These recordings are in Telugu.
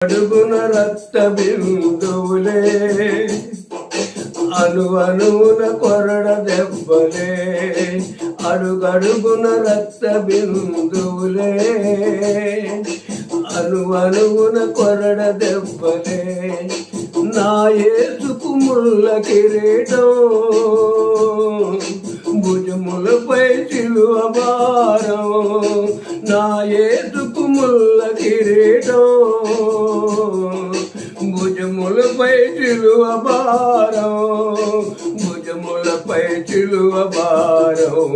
అడుగున రక్త బిందువులే అను అనువున కొరడ దెబ్బలే అడుగడుగున రక్త బిందువులే అను అనువున కొరడ దెబ్బలే. నా ఏసుకు ముళ్ళ కిరీటం భుజములపై చిలువ భారం. నా ఏసుకు ముళ్ళ కిరీటం భారం భుజములపై చిలువ భారం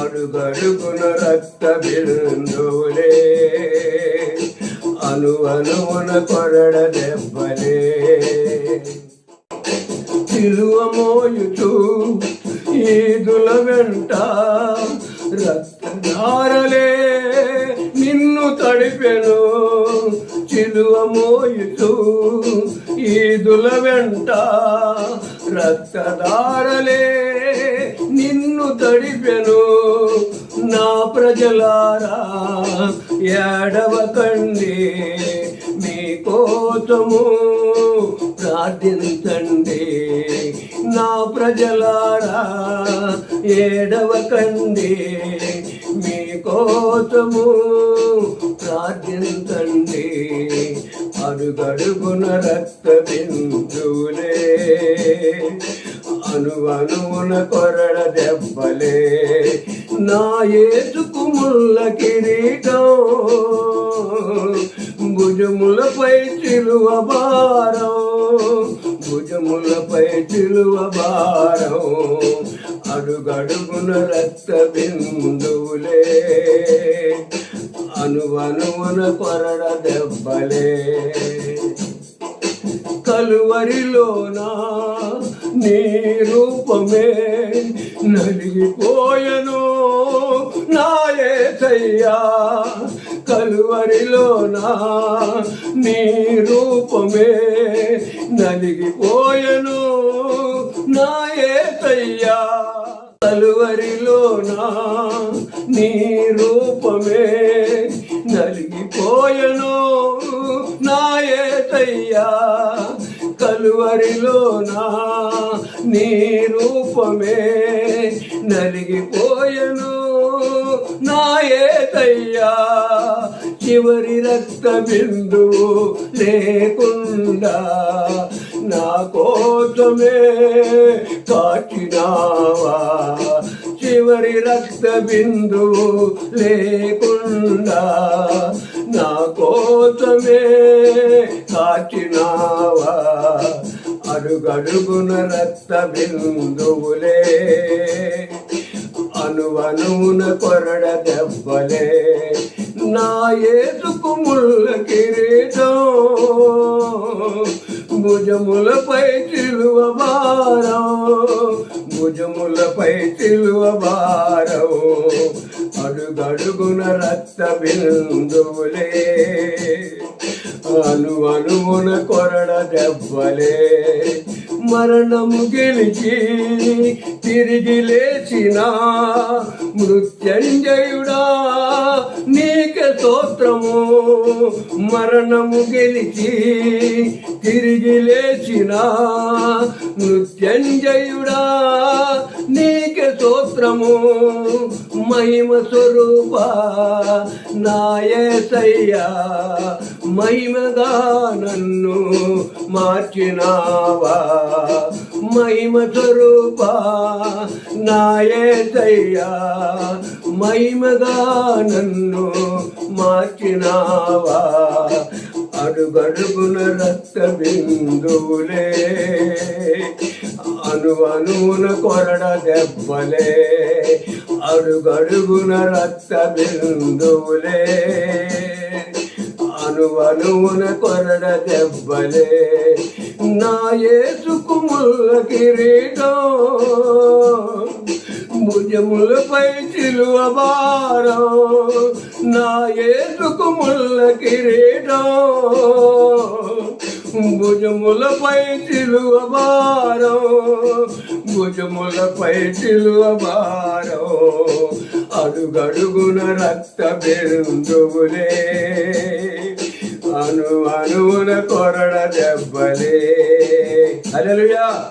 అడుగడుగున రక్త బిందులే అను అనువున కొరడ దెబ్బలే. చిలువ మోయుచు ఈదుల వెంట రక్తధారలే. నడిపెను తడిపెను చిలువ మోయుచు ఈదుల వెంట రక్తధారలే నిన్ను తడిపెను. నా ప్రజలారా ఏడవకండి మీ కోసము ప్రార్థించండి. నా ప్రజలారా ఏడవకండి మీ కోసము ప్రార్థించండి అడుగడుగున రక్త బిందులే అను అనువున కొరడ దెబ్బలే. నా ఏసుకు ముళ్ళ కిరీటం. భుజములపై చిలువ భారం. భుజములపై చిలువ భారం. అడుగడుగున రక్త బిందులే అనువనువున కొరడ దెబ్బలే. కలువరిలోన నీ రూపమే నలిగిపోయను. నాయసయ్యా కలువరిలోన నీ రూపమే నలిగిపోయను. నాయసయ్యా కలువరిలోన నీ రూపమే నలిగిపోయను నాయతయ్యా కలువరిలోనా నీ రూపమే నలిగిపోయను నాయతయ్యా చివరి రక్త బిందు లేకుండా నా కోసమే కాచినావా చివరి రక్త బిందు లేకుండా నా కోసమే కాచినావా? అడుగడుగున రక్త బిందువులే అనువనువున కొరడ దెబ్బలే. నా ఏసుకు ముళ్ళ కిరీటం భుజములపై చిలువ భారం భుజములపై చిలువ భారం. అడుగడుగున రక్త బిందువులే అను అనువున కొరడ దెబ్బలే. మరణము గెలిచి తిరిగి లేచిన మృత్యంజయుడా నీకే స్తోత్రము. మరణము గెలిచి తిరిగి లేచిన మృత్యంజయుడా నీకే స్తోత్రము. మహిమ స్వరూప నాయసయ్యా మహిమగా నన్ను మార్చినావా? మహిమ స్వరూప నాయసయ్యా మహిమగా నన్ను మార్చినావా? అడుగడుగున రక్త బిందువులే అను అనువున కొరడ దెబ్బలే అడుగడుగున రక్త బిందువులే అను అనువున కొరడ దెబ్బలే నా ఏసుకు ముళ్ళ కిరీటం భుజములపై చిలువ భారం. నా ఏసుకు ముళ్ళ కిరీటం భుజములపై చిలువ భారం భుజములపై చిలువ భారం. అడుగడుగున రక్త బిందువులే అను అనువున కొరడ దెబ్బలే. హల్లెలూయా!